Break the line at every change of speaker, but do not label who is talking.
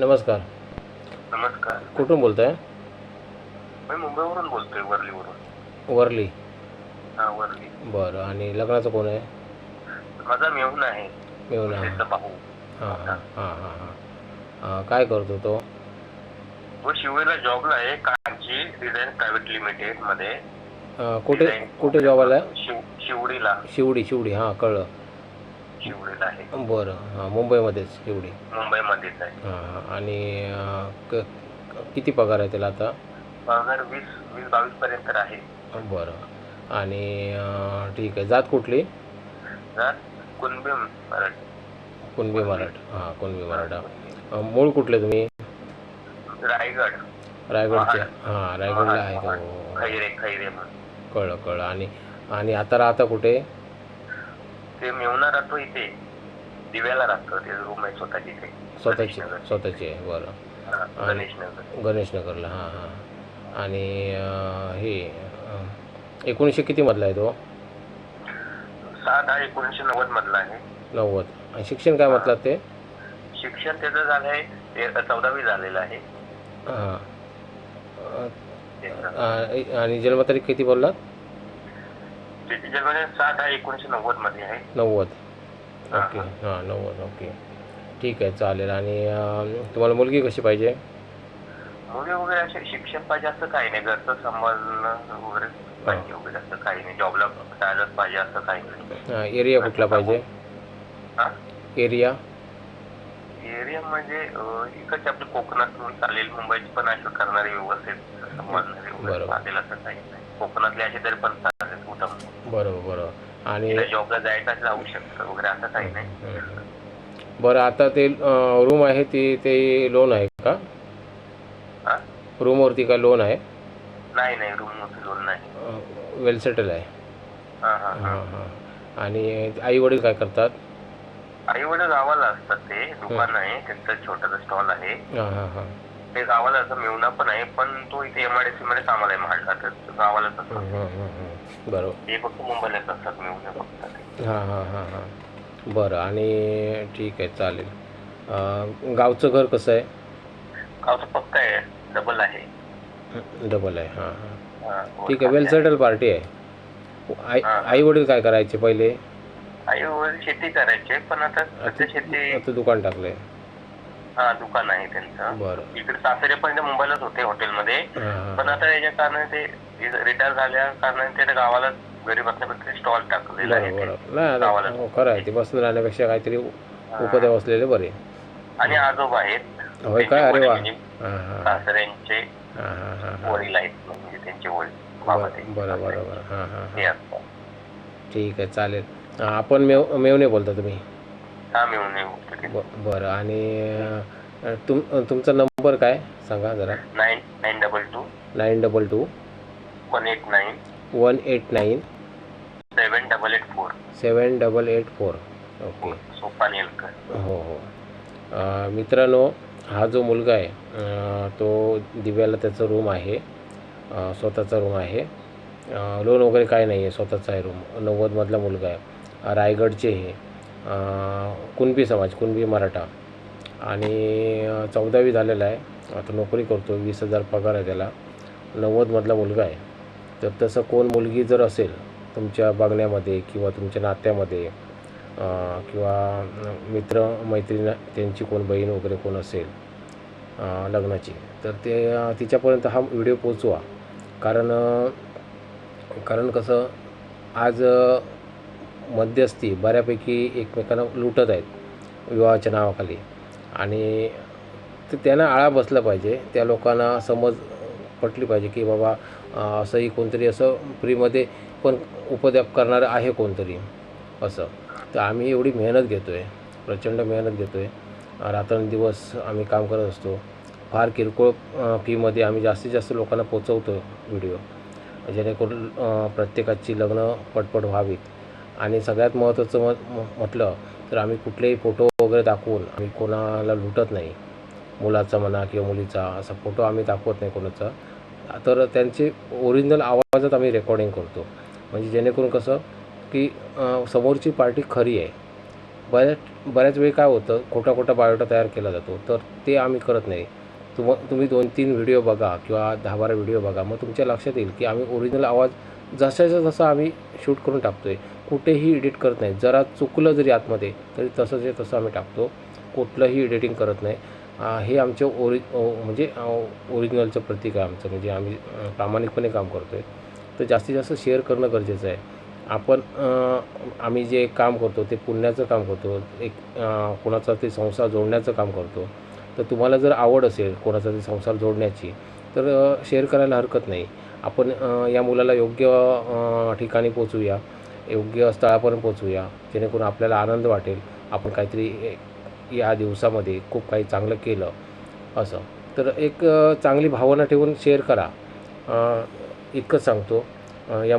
नमस्कार.
नमस्कार.
कुठून बोलताय?
मी मुंबईवरून बोलतोय वर्लीवरून.
वरली.
हा वर्ली.
बरं आणि लग्नाचं कोण आहे?
माझा मेहून आहे.
मिळून हां
त्याचा भाऊ.
हां हां हां हां हां. काय करतो तो?
तो शिवला जॉबला आहे कांची डिझाईन प्रायव्हेट लिमिटेडमध्ये
अं, कुठे कुठे जॉब आला
शिव शिवडीला.
शिवडी शिवडी हां कळलं.
शिवडीला आहे.
बरं. हां मुंबईमध्येच शिवडी
मुंबईमध्येच आहे.
हां हां आणि अं, क किती पगार आहे त्याला आता?
पगार वीस वीस बावीस पर्यंत आहे.
बरं. आणि अं, ठीक आहे. जात कुठली?
जर कुणबी मराठी.
कुणबी मराठा. हां कुणबी मराठा. अं, मूळ कुठले तुम्ही?
रायगड.
रायगडचे. हां रायगडला आहे तो.
खैरे खैरे म्हणून.
कळलं कळलं. आणि आणि आता राहता कुठे?
ते मेवना राहतो इथे. दिव्याला राहतो ते रूम आहे स्वतःची इथे
स्वतःची. स्वतःची आहे बरं.
गणेशनगर
गणेशनगरला हां हां. आणि हे एकोणीसशे कितीमधला आहे तो?
सात हा एकोणीसशे नव्वद मधला आहे.
नव्वद. आणि शिक्षण काय म्हटलं ते?
शिक्षण त्याचं झालंय ते चौदावी झालेलं आहे.
हां. आणि जन्मतारीख किती बोललात?
त्याची जन्मतारीख सात हा एकोणीसशे नव्वदमध्ये आहे.
नव्वद. ओके. हां नव्वद ओके. ठीक आहे चालेल. आणि अं, तुम्हाला मुलगी कशी पाहिजे?
मुली वगैरे असे शिक्षण पाहिजे असं काही नाही. घरचं सांभाळणं वगैरे पाहिजे वगैरे असं काही नाही. जॉबला जायलाच पाहिजे असं काही नाही.
हां एरिया कुठला पाहिजे?
हा?
एरिया
एरिया म्हणजे अं, इकडचे आपले कोकणात म्हणून चालेल. मुंबईची पण अशी करणारे व्यवस्थित सांभाळणारे वगैरे
बरोबर.
चालेल असं काही नाही. कोकणातले असे तरी पण
बरोबर बरोबर. आणि
जॉबला जायचं जाऊ शकतं वगैरे असं काही नाही.
बरं आता ते रूम आहे ती ते लोन आहे का? रूमवरती काय लोन आहे?
नाही नाही रूम लोन नाही.
वेल सेटल आहे. आणि आई वडील काय करतात?
आई वडील गावाला असतात ते दुकान आहे त्यांचं छोटस स्टॉल आहे.
हां हां हां.
ते गावाला असं मिळवणं पण आहे पण तो इथे एमआयडीसी मध्ये कामाला आहे महाडला तर तो गावालाच असतात
हं, हं, हं, हं. बरोबर.
ते फक्त मुंबईलाच असतात मिळवणं फक्त ते.
हां हां हां हां. बरं आणि ठीक आहे चालेल. अं, गावचं घर कसं आहे?
गावचं पक्का आहे डबल आहे.
डबल आहे हां हां.
हा,
ठीक आहे वेल सेटल पार्टी आहे. आई
हां.
आई वडील काय करायचे पहिले?
आई वडील शेती करायचे पण आता सध्या शेती
आता दुकान टाकलंय.
हा दुकान आहे त्यांचं.
बरं.
इकडे सासरे पण ते मुंबईलाच होते हॉटेलमध्ये. पण आता याच्या कारणाने ते रिटायर झाल्या कारणाने ते गावाला घरी बसण्यापेक्षा स्टॉल टाकलेला आहे
हो, खरं आहे. ते बसून राहण्यापेक्षा काहीतरी उपद्या बसलेले बरे.
आणि आजोबा आहेत.
होय काय अरे वा.
सासऱ्यांचे वडील आहेत म्हणजे त्यांचे वडील.
बरं बरं बरं बरं. हां हां
ते
हां
असतात.
ठीक आहे चालेल. आपण मेव मेवणे बोलता तुम्ही.
हा मिळून येऊ
ब- बरं आणि तुम तुमचा नंबर काय? सांगा जरा.
Nine nine double two.
Nine double two.
One eight nine.
One eight nine.
Seven double eight four.
Seven double eight four. Okay.
Sopan Yelkar
हो हो. अं, मित्रांनो हा जो मुलगा आहे अं, तो दिव्याला त्याचं रूम आहे. अं, स्वतःचा रूम आहे. अं, लोन वगैरे काय नाही आहे स्वतःचा आहे रूम नव्वदमधला मुलगा आहे. रायगडचे हे. कुणबी समाज कुणबी मराठा. आणि चौदावी झालेला आहे. आता नोकरी करतो वीस हजार पगार आहे त्याला. नव्वदमधला मुलगा आहे. तर तसं कोण मुलगी जर असेल तुमच्या बघण्यामध्ये किंवा तुमच्या नात्यामध्ये किंवा मित्र मैत्रीण त्यांची कोण बहीण वगैरे कोण असेल लग्नाची तर ते तिच्यापर्यंत हा व्हिडिओ पोचवा कारण कारण कसं आज मध्यस्थी बऱ्यापैकी एकमेकांना लुटत आहेत विवाहाच्या नावाखाली. आणि ते त्यांना आळा बसला पाहिजे. त्या लोकांना समज पटली पाहिजे की बाबा असंही कोणतरी असं फ्रीमध्ये पण उपद्याप करणारं आहे कोणतरी असं. तर आम्ही एवढी मेहनत घेतो आहे प्रचंड मेहनत घेतो आहे रात्रंदिवस आम्ही काम करत असतो. फार किरकोळ फीमध्ये आम्ही जास्तीत जास्त लोकांना पोचवतो व्हिडिओ. जेणेकरून प्रत्येकाची लग्न पटपट व्हावीत. आणि सगळ्यात महत्त्वाचं मत म- म्हटलं तर आम्ही कुठलेही फोटो वगैरे दाखवून आम्ही कोणाला लुटत नाही. मुलाचा म्हणा किंवा मुलीचा असा फोटो आम्ही दाखवत नाही कोणाचा. तर त्यांचे ओरिजिनल आवाजात आम्ही रेकॉर्डिंग करतो. म्हणजे जेणेकरून कसं की समोरची पार्टी खरी आहे. बऱ्याच बऱ्याच वेळी काय होतं खोटा खोटा बायोडा तयार केला जातो. तर ते आम्ही करत नाही. तुम तुम्ही दोन तीन व्हिडिओ बघा किंवा दहा बारा व्हिडिओ बघा. मग तुमच्या लक्षात येईल की आम्ही ओरिजिनल आवाज जसाच्या तसा आम्ही शूट करून टाकतो आहे कुठेही एडिट करत नाही. जरा चुकलं जरी आतमध्ये तरी तसंच तसं आम्ही टाकतो. कुठलंही एडिटिंग करत नाही. हे आमचे ओरि म्हणजे ओरिजिनलचं प्रतीक आहे आमचं. म्हणजे आम्ही प्रामाणिकपणे काम करतो आहे तर जास्तीत जास्त शेअर करणं गरजेचं आहे. आपण आम्ही जे काम करतो ते पुण्याचं काम करतो. एक कोणाचा ते संसार जोडण्याचं काम करतो. तर तुम्हाला जर आवड असेल कोणाचा ते संसार जोडण्याची तर शेअर करायला हरकत नाही. आपण या मुलाला योग्य ठिकाणी पोचवूया योग्य स्थळापर्यंत पोचवूया जेणेकरून आपल्याला आनंद वाटेल. आपण काहीतरी या दिवसामध्ये खूप काही चांगलं केलं असं. तर एक चांगली भावना ठेवून शेअर करा. इतकंच सांगतो. यामुळे या